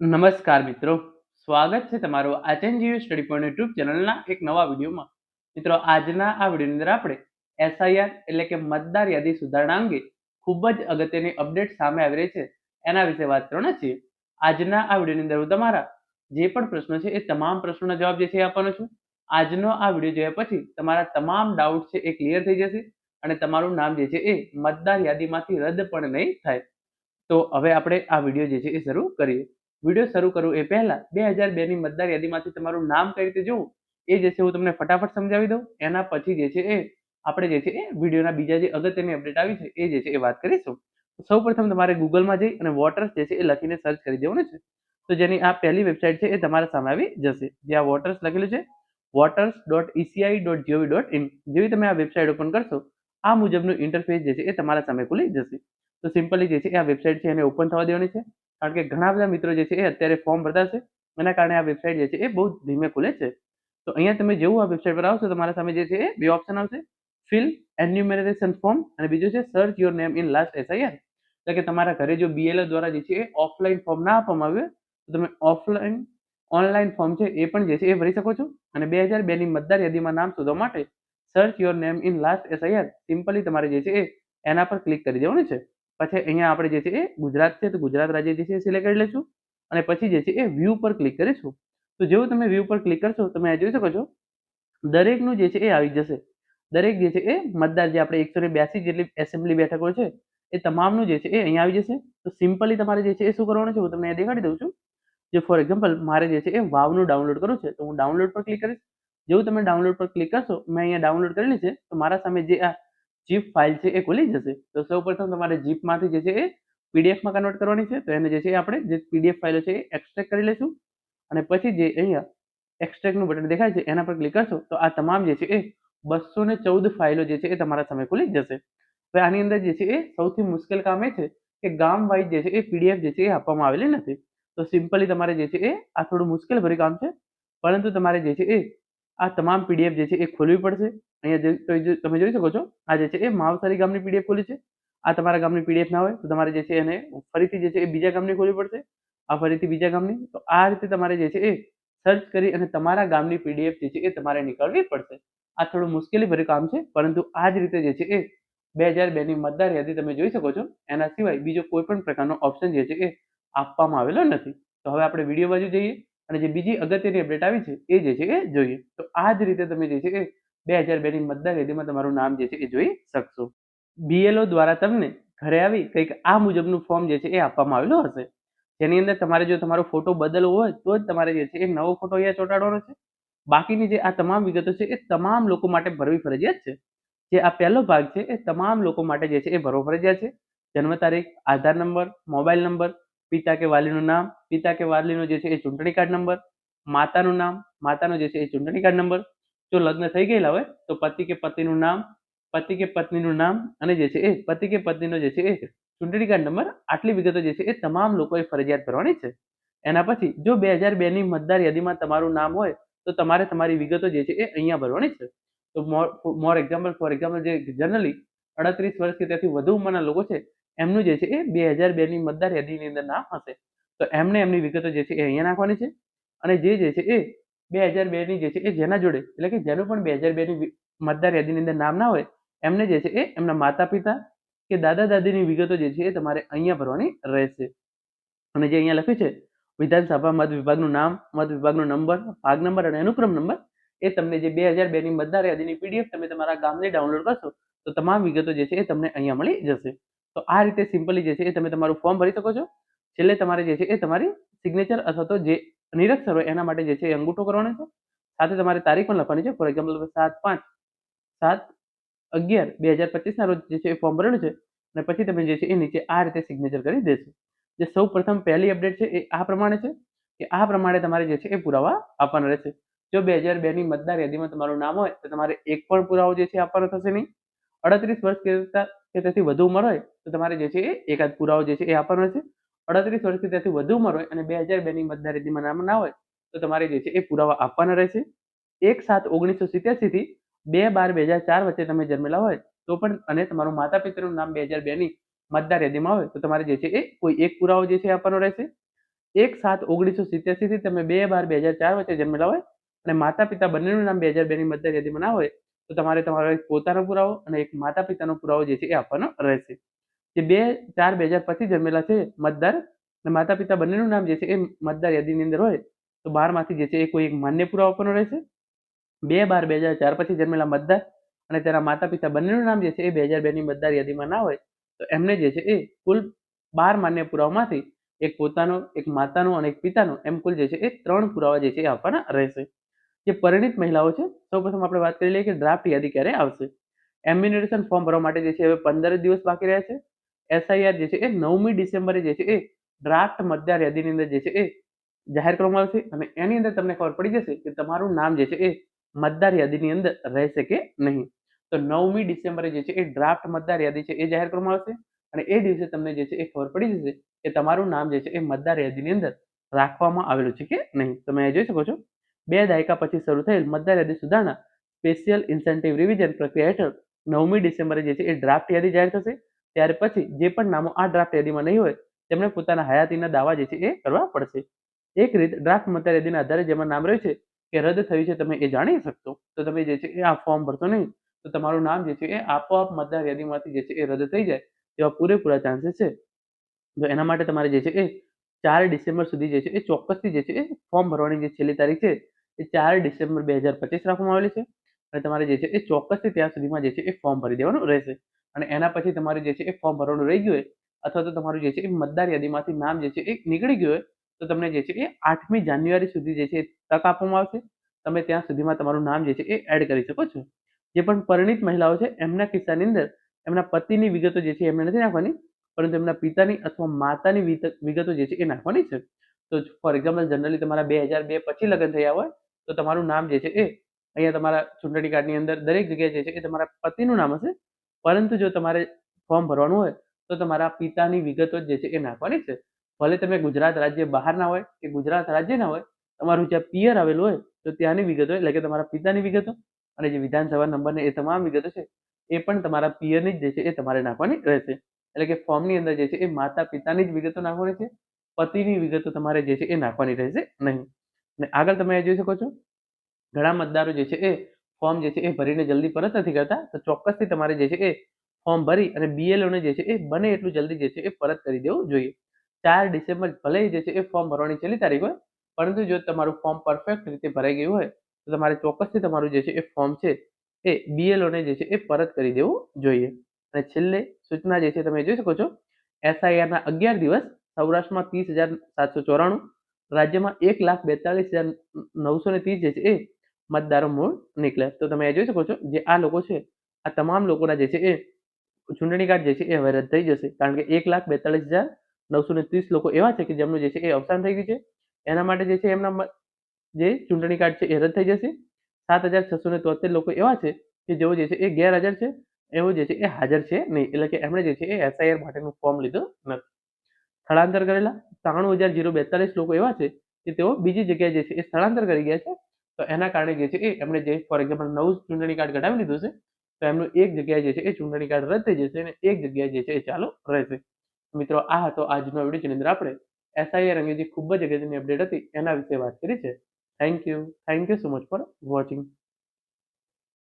નમસ્કાર મિત્રો. સ્વાગત છે તમારું આચનજીવી સ્ટડી પોઈન્ટ યુટ્યુબ ચેનલના એક નવા વિડીયોમાં. મિત્રો, આજના આ વિડીયોની અંદર આપણે એસઆઈઆર એટલે કે મતદાર યાદી સુધારણા અંગે ખૂબ જ અગત્યની અપડેટ સામે આવી રહી છે. એના વિશે વાત કરવાના છીએ. આજના આ વિડીયોની અંદર હું તમારા જે પણ પ્રશ્નો છે એ તમામ પ્રશ્નોના જવાબ જે છે એ આપવાનો છું. આજનો આ વીડિયો જોયા પછી તમારા તમામ ડાઉટ છે એ ક્લિયર થઈ જશે અને તમારું નામ જે છે એ મતદાર યાદીમાંથી રદ પણ નહીં થાય. તો હવે આપણે આ વીડિયો જે છે એ શરૂ કરીએ. વીડિયો શરૂ કરું એ પહેલા બે હજાર બે ની મતદાર યાદીમાંથી તમારું નામ કઈ રીતે જોવું? એ જે છે હું તમને ફટાફટ સમજાવી દઉં. એના પછી જે છે એ આપણે જે છે એ વિડીયોના બીજા જે અગત્યની અપડેટ આવી છે એ જે છે એ વાત કરીશું. સૌ પ્રથમ તમારે ગૂગલમાં જઈ અને વોટર્સ જે છે એ લખીને સર્ચ કરી દેવાનું છે. તો જેની આ પહેલી વેબસાઇટ છે એ તમારા સામે આવી જશે. જે આ વોટર્સ લખેલું છે, voters dot ECI dot GOV dot in. જેવી તમે આ વેબસાઇટ ઓપન કરશો, આ મુજબનું ઇન્ટરફેસ જે છે એ તમારા સામે ખુલી જશે. તો સિમ્પલી જે છે આ વેબસાઇટ છે એને ઓપન થવા દેવાની છે. કારણ કે ઘણા બધા મિત્રો જે છે એ અત્યારે ફોર્મ ભરતા છે એના કારણે આ વેબસાઇટ જે છે એ બહુ ધીમે ખુલે છે. તો અહીંયા તમે જેવું આ વેબસાઇટ પર આવશો તમારા સામે જે છે એ બે ઓપ્શન આવશે. ફિલ એન્યુમેરેશન ફોર્મ અને બીજું છે search your name in last SIR એટલે કે તમારા ઘરે જો બીએલઓ દ્વારા જે છે એ ઓફલાઈન ફોર્મ ના આપવામાં આવ્યું, તો તમે ઓફલાઈન ઓનલાઈન ફોર્મ છે એ પણ જે છે એ ભરી શકો છો. અને બે હજાર બેની મતદાર યાદીમાં નામ શોધવા માટે search your name in last SIR simply તમારે જે છે એ એના પર ક્લિક કરી દેવાનું છે. પછી અહીંયા આપણે જે છે એ ગુજરાત છે, તો ગુજરાત રાજ્ય જે છે એ સિલેક્ટ કરી લઈશું અને પછી જે છે એ વ્યૂ પર ક્લિક કરીશું. તો જેવું તમે વ્યૂ પર ક્લિક કરશો, તમે આ જોઈ શકો છો, દરેકનું જે છે એ આવી જશે. દરેક જે છે એ મતદાર જે આપણે એકસો બ્યાસી જેટલી એસેમ્બલી બેઠકો છે, એ તમામનું જે છે એ અહીંયા આવી જશે. તો સિમ્પલી તમારે જે છે એ શું કરવાનું છે, હું તમને દેખાડી દઉં છું. જે ફોર એક્ઝામ્પલ મારે જે છે એ વાવનું ડાઉનલોડ કરવું છે, તો હું ડાઉનલોડ પર ક્લિક કરીશ. જેવું તમે ડાઉનલોડ પર ક્લિક કરશો, મેં અહીંયા ડાઉનલોડ કરેલી છે, તો મારા સામે જે આ જીપ ફાઇલ છે એ ખુલી જશે તો સૌ પ્રથમ તમારે જીપમાંથી જે છે એ પીડીએફમાં કન્વર્ટ કરવાની છે તો એને જે છે આપણે જે પીડીએફ ફાઇલો છે એ એક્સટ્રેક્ટ કરી લઈશું અને પછી જે અહીંયા એક્સટ્રેક્ટનું બટન દેખાય છે એના પર ક્લિક કરશો તો આ તમામ જે છે એ બસો ને ચૌદ ફાઇલો જે છે એ તમારા સામે ખુલી જશે હવે આની અંદર જે છે એ સૌથી મુશ્કેલ કામ એ છે કે ગામ વાઇઝ જે છે એ પીડીએફ જે છે એ આપવામાં આવેલી નથી તો સિમ્પલી તમારે જે છે એ આ થોડું મુશ્કેલ ભરી કામ છે પરંતુ તમારે જે છે એ આ તમામ પીડીએફ જે છે એ ખોલવી પડશે તમે જોઈ શકો છો, આ જે છે એ માવસારી ગામની પીડીએફ ખોલી છે. આ તમારા ગામની પીડીએફ ના હોય, તો તમારે જે છે એને ફરીથી જે છે એ બીજા ગામની ખોલવી પડશે. આ ફરીથી બીજા ગામની. તો આ રીતે તમારે જે છે એ સર્ચ કરી અને તમારા ગામની પીડીએફ જે છે એ તમારે નીકળવી પડશે. આ થોડું મુશ્કેલી ભર્યું કામ છે, પરંતુ આ જ રીતે જે છે એ બે હજાર બે ની મતદાર યાદી તમે જોઈ શકો છો. એના સિવાય બીજો કોઈ પણ પ્રકારનો ઓપ્શન જે છે એ આપવામાં આવેલો નથી. તો હવે આપણે વીડિયો બાજુ જઈએ અને જે બીજી અગત્યની અપડેટ આવી છે એ જે છે એ જોઈએ. તો આ જ રીતે તમે જે છે એ બે હજાર બે ની મતદાર યાદીમાં તમારું નામ જે છે એ જોઈ શકશો. બીએલઓ દ્વારા તમને ઘરે આવી કંઈક આ મુજબનું ફોર્મ જે છે એ આપવામાં આવેલું હશે. જેની અંદર તમારે જો તમારો ફોટો બદલવો હોય તો જ તમારે જે છે એ નવો ફોટો અહીંયા ચોંટાડવાનો છે. બાકીની જે આ તમામ વિગતો છે એ તમામ લોકો માટે ભરવી ફરજિયાત છે. જે આ પહેલો ભાગ છે એ તમામ લોકો માટે જે છે એ ભરવો ફરજિયાત છે. જન્મ તારીખ, આધાર નંબર, મોબાઈલ નંબર, પિતા કે વાલીનું નામ, પિતા કે વાલીનો જે છે એ ચૂંટણી કાર્ડ નંબર, માતાનું નામ, માતાનો જે છે એ ચૂંટણી કાર્ડ નંબર જો લગ્ન થઈ ગયેલા હોય, તો પતિ કે પત્નીનું નામ, પતિ કે પત્નીનું નામ અને જે છે એ, પતિ કે પત્નીનો જે છે એ ચૂંટણી કાર્ડ નંબર આટલી વિગતો જે છે એ તમામ લોકોએ ફરજિયાત ભરવાની છે. એના પછી જો બે હજાર બે ની મતદાર યાદીમાં તમારું નામ હોય, તો તમારે તમારી વિગતો જે છે એ અહીંયા ભરવાની છે. તો મોર એક્ઝામ્પલ ફોર એક્ઝામ્પલ જે જનરલી અડત્રીસ વર્ષ કે ત્યાંથી વધુ ઉંમરના લોકો છે, એમનું જે છે એ બે હજાર બે ની મતદાર યાદીની અંદર નામ હશે. તો એમને એમની વિગતો જે છે એ અહીંયા નાખવાની છે અને જે જે છે એ બે હજાર બે ની જે છે એ જેના જોડે, એટલે કે જેનું પણ બે હજાર બે ની મતદાર યાદીની અંદર નામ ના હોય, એમને જે છે એ એમના માતા પિતા કે દાદા દાદીની વિગતો જે છે એ તમારે અહીંયા ભરવાની રહેશે. અને જે અહીંયા લખ્યું છે, વિધાનસભા મત વિભાગનું નામ, મત વિભાગનો નંબર, ભાગ નંબર અને અનુક્રમ નંબર, એ તમને જે બે હજાર બે ની મતદાર યાદીની પીડીએફ તમે તમારા ગામની ડાઉનલોડ કરશો, તો તમામ વિગતો જે છે એ તમને અહીંયા મળી જશે. તો આ રીતે સિમ્પલી જે છે એ તમે તમારું ફોર્મ ભરી શકો છો. છેલ્લે તમારે જે છે એ તમારી સિગ્નેચર અથવા તો જે નિરક્ષર હોય એના માટે જે છે એ અંગૂઠો કરવાનો છે. સાથે તમારે તારીખ પણ લખવાની છે. ફોર એક્ઝામ્પલ સાત પાંચ, સાત અગિયાર બે હજાર પચીસના રોજ જે છે એ ફોર્મ ભરેલું છે અને પછી તમે જે છે એ નીચે આ રીતે સિગ્નેચર કરી દેશો. જે સૌ પ્રથમ પહેલી અપડેટ છે એ આ પ્રમાણે છે કે આ પ્રમાણે તમારે જે છે એ પુરાવા આપવાના રહેશે. જો બે હજાર બેની મતદાર યાદીમાં તમારું નામ હોય તો તમારે એક પણ પુરાવો જે છે આપવાનો થશે નહીં. અડત્રીસ વર્ષ કરતા કે તેથી વધુ ઉંમર હોય તો તમારે જે છે એ એકાદ પુરાવો જે છે એ આપવાનો રહેશે. અડત્રીસ વર્ષથી તેથી વધુ ઉંમર હોય અને બે હજાર બે ની મતદાર યાદીમાં નામ ના હોય, તો તમારે જે છે એ પુરાવા આપવાના રહેશે. એક સાત ઓગણીસો સિત્યાસી થી બે બાર બે હજાર ચાર વચ્ચે તમે જન્મેલા હોય, તો પણ અને તમારું માતા પિતાનું નામ બે હજાર બે ની મતદાર યાદીમાં હોય, તો તમારે જે છે એ કોઈ એક પુરાવો જે છે આપવાનો રહેશે. એક સાત ઓગણીસો સિત્યાસીથી તમે બે બાર બે હજાર ચાર વચ્ચે જન્મેલા હોય અને માતા પિતા બંનેનું નામ બે હજાર બેની મતદાર યાદીમાં ના હોય, તો તમારે તમારો એક પોતાનો પુરાવો અને એક માતા પિતાનો પુરાવો જે છે એ આપવાનો રહેશે. જે બે, ચાર, બે હજાર પછી જન્મેલા છે મતદાર અને માતા પિતા બંનેનું નામ જે છે એ મતદાર યાદીની અંદર હોય તો બારમાંથી જે છે એ કોઈ એક માન્ય પુરાવો આપવાનો રહેશે. બે બાર, બે હજાર, ચાર પછી જન્મેલા મતદાર અને તેના માતા પિતા બંનેનું નામ જે છે એ બે હજાર બેની મતદાર યાદીમાં ના હોય તો એમને જે છે એ કુલ બાર માન્ય પુરાવામાંથી એક પોતાનો, એક માતાનો અને એક પિતાનો એમ કુલ જે છે એ ત્રણ પુરાવા જે છે એ આપવાના રહેશે. જે પરિણિત મહિલાઓ છે, સૌપ્રથમ આપણે વાત કરી લઈએ કે ડ્રાફ્ટ યાદી ક્યારે આવશે? એમ્યુનેશન ફોર્મ ભરવા માટે જે છે હવે પંદર દિવસ બાકી રહ્યા છે. એસઆઈઆર જે છે એ નવમી ડિસેમ્બરે જે છે એ ડ્રાફ્ટ મતદાર યાદીની અંદર જે છે એ જાહેર કરવામાં આવશે અને એની અંદર તમને ખબર પડી જશે કે તમારું નામ જે છે એ મતદાર યાદીની અંદર રહેશે કે નહીં. તો નવમી ડિસેમ્બરે જે છે એ ડ્રાફ્ટ મતદાર યાદી છે એ જાહેર કરવામાં આવશે અને એ દિવસે તમને જે છે એ ખબર પડી જશે કે તમારું નામ જે છે એ મતદાર યાદીની અંદર રાખવામાં આવેલું છે કે નહીં. તમે જોઈ શકો છો. બે દાયકા પછી શરૂ થયેલ મતદાર યાદી સુધારણા સ્પેશિયલ ઇન્સેન્ટિવ રિવિઝન પ્રક્રિયા હેઠળ નવમી ડિસેમ્બરે જે છે એ ડ્રાફ્ટ યાદી જાહેર થશે ત્યાર પછી જે પણ નામો આ ડ્રાફ્ટ યાદીમાં નહીં હોય તેમણે પોતાના હયાતીના દાવા જે છે એ કરવા પડશે. એક રીત ડ્રાફ્ટ મતદાર યાદીના આધારે જેમાં નામ રહ્યું છે કે રદ થયું છે તમે એ જાણી શકશો. તો તમે જે છે એ આ ફોર્મ ભરશો નહીં, તો તમારું નામ જે છે એ આપોઆપ મતદાર યાદીમાંથી જે છે એ રદ થઈ જાય તેવા પૂરેપૂરા ચાન્સીસ છે. તો એના માટે તમારે જે છે એ ચાર ડિસેમ્બર સુધી જે છે એ ચોક્કસથી જે છે એ ફોર્મ ભરવાની જે છેલ્લી તારીખ છે, એ ચાર ડિસેમ્બર બે હજાર પચીસ રાખવામાં આવેલી છે. અને તમારે જે છે એ ચોક્કસથી ત્યાં સુધીમાં જે છે એ ફોર્મ ભરી દેવાનું રહેશે. અને એના પછી તમારે જે છે એ ફોર્મ ભરવાનું રહી ગયું હોય અથવા તો તમારું જે છે એ મતદાર યાદીમાંથી નામ જે છે એ નીકળી ગયું હોય તો તમને જે છે એ આઠમી જાન્યુઆરી સુધી જે છે તક આપવામાં આવશે તમે ત્યાં સુધીમાં તમારું નામ જે છે એ એડ કરી શકો છો જે પણ પરિણિત મહિલાઓ છે એમના કિસ્સાની અંદર એમના પતિની વિગતો જે છે એમને નથી નાખવાની પરંતુ એમના પિતાની અથવા માતાની વિગતો જે છે એ નાખવાની છે તો ફોર એક્ઝામ્પલ જનરલી તમારા બે હજાર બે પછી લગ્ન થયા હોય તો તમારું નામ જે છે એ અહીંયા તમારા ચૂંટણી કાર્ડની અંદર દરેક જગ્યાએ જે છે એ તમારા પતિનું નામ હશે પરંતુ જો તમારે ફોર્મ ભરવાનું હોય, તો તમારા પિતાની વિગતો જે છે એ નાખવાની છે. ભલે તમે ગુજરાત રાજ્ય બહારના હોય કે ગુજરાત રાજ્યના હોય, તમારું જ્યાં પિયર આવેલું હોય, તો ત્યાંની વિગતો, એટલે કે તમારા પિતાની વિગતો અને જે વિધાનસભા નંબરને એ તમામ વિગતો છે, એ પણ તમારા પિયરની જ જે છે એ તમારે નાખવાની રહેશે. એટલે કે ફોર્મની અંદર જે છે એ માતા પિતાની જ વિગતો નાખવાની છે, પતિની વિગતો તમારે જે છે એ નાખવાની રહેશે નહીં. અને આગળ તમે જોઈ શકો છો, ઘણા મતદારો જે છે એ ફોર્મ જે છે એ ભરીને જલ્દી પરત નથી કરતા, તો ચોક્કસથી તમારે જે છે એ ફોર્મ ભરી અને બીએલઓને જે છે એ બને એટલું જલ્દી જે છે એ પરત કરી દેવું જોઈએ. ચાર ડિસેમ્બર ભલે જે છે એ ફોર્મ ભરવાની છેલ્લી તારીખ હોય, પરંતુ જો તમારું ફોર્મ પરફેક્ટ રીતે ભરાઈ ગયું હોય, તો તમારે ચોક્કસથી તમારું જે છે એ ફોર્મ છે એ બીએલઓને જે છે એ પરત કરી દેવું જોઈએ. અને છેલ્લે સૂચના જે છે તમે જોઈ શકો છો એસઆઈઆરના અગિયાર દિવસ, સૌરાષ્ટ્રમાં ત્રીસ હજાર સાતસો ચોરાણું, રાજ્યમાં એક લાખ બેતાલીસ હજાર નવસો ને ત્રીસ જે છે એ મતદારો મૂળ નીકળે. તો તમે જોઈ શકો છો જે આ લોકો છે, આ તમામ લોકોના જે છે એ ચૂંટણી કાર્ડ જે છે એ હવે રદ થઈ જશે. કારણ કે એક લાખ બેતાલીસ હજાર નવસો ને ત્રીસ લોકો એવા છે કે જેમનું જે છે એ અવસાન થઈ ગયું છે. એના માટે જે છે એમના જે ચૂંટણી કાર્ડ છે એ રદ થઈ જશે. સાત હજાર છસો ને તોતેર લોકો એવા છે કે જેઓ જે છે એ ગેરહાજર છે. એવો જે છે એ હાજર છે નહીં. એટલે કે એમણે જે છે એ એસઆઈઆર માટેનું ફોર્મ લીધું નથી. સ્થળાંતર કરેલા ત્રાણું હજાર જીરો બેતાલીસ લોકો એવા છે કે તેઓ બીજી જગ્યાએ જે છે એ સ્થળાંતર કરી ગયા છે. તો એના કારણે જે છે એ એમણે જે ફોર એક્ઝામ્પલ નવું ચૂંટણી કાર્ડ કઢાવી લીધું છે, તો એમનું એક જગ્યાએ જે છે એ ચૂંટણી કાર્ડ રદ થઈ જશે અને એક જગ્યાએ જે છે એ ચાલુ રહેશે. મિત્રો, આ હતો આજનો વીડિયો જેની અંદર આપણે એસઆઈઆર અંગે જે ખૂબ જ અગત્યની અપડેટ હતી એના વિશે વાત કરી છે. Thank you thank you so much for watching